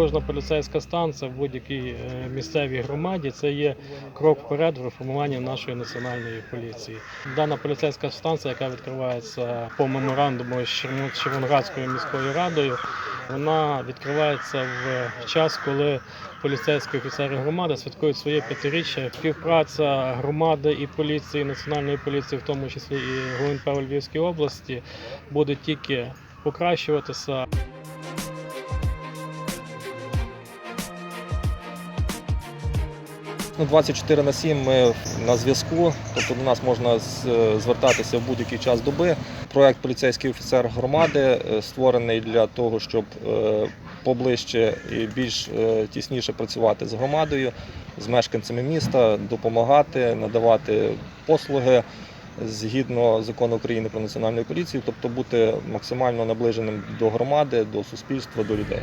кожна поліцейська станція в будь-якій е, місцевій громаді це є крок вперед в реформуванні нашої національної поліції. Дана поліцейська станція, яка відкривається по меморандуму з Червоноградською міською радою, вона відкривається в час, коли поліцейські офіцери громади святкують своє п'ятиріччя. Співпраця громади і поліції, національної поліції, в тому числі і ГУНП Львівській області, буде тільки покращуватися. Ну, 24 на 7 ми на зв'язку, тобто до нас можна звертатися в будь-який час доби. Проект поліцейський офіцер громади е, створений для того, щоб е, поближче і більш е, тісніше працювати з громадою, з мешканцями міста, допомагати, надавати послуги згідно закону України про національну поліцію, тобто бути максимально наближеним до громади, до суспільства, до людей.